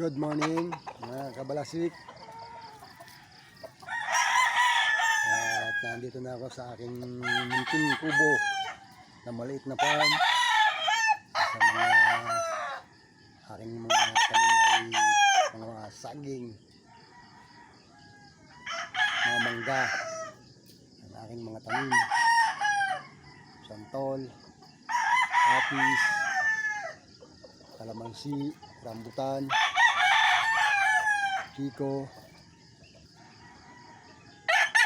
Good morning mga kabalasik. At nandito na ako sa aking munting kubo na maliit na farm. Sa mga aking mga tanim ay mga saging, mga mangga, ang aking mga tanim. Santol, apis, kalamansi, rambutan, Chico,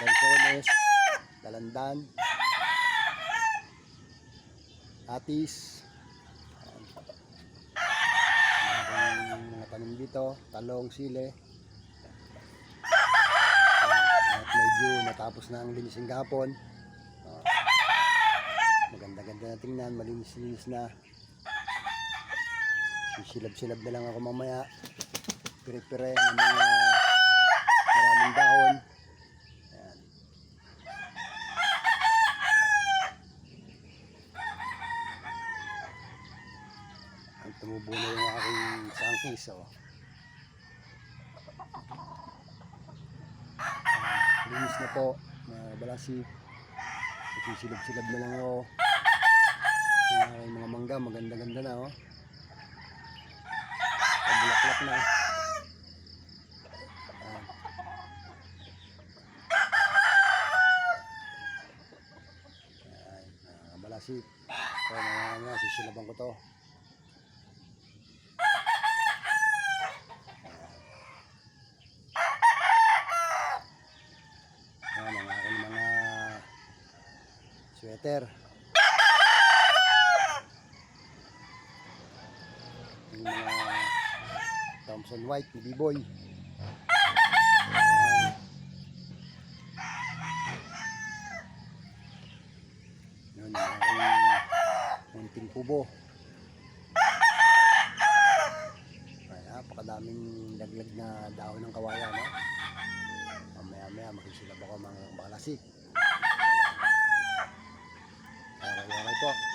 Lanzones, Dalandan, Atis, mga tanim dito, talong, sile. At medyo natapos na ang linising gapon. Ah. Maganda-ganda na tingnan, malinis-linis na. Silab-silab na lang ako mamaya. Pire-pire ng mga maraming dahon. Ayan. Ang tumubo na yung aking sangkis. Oh. Linis na po. Mga balasi. Sisilab-silab na lang ako. Yung aking mga mangga. Maganda-ganda na. Oh. Pabulaklak na. Balasik. So, nga, sisilaban ko to. Ayan, ang aking mga sweater. Yung mga Thompson White, B-Boy. Ayan. Yun, munting kubo. Ay, napakadaming laglag na dahon ng kawayan, no? Mamaya-maya, makisilab ako mga balasik. Okay, okay po.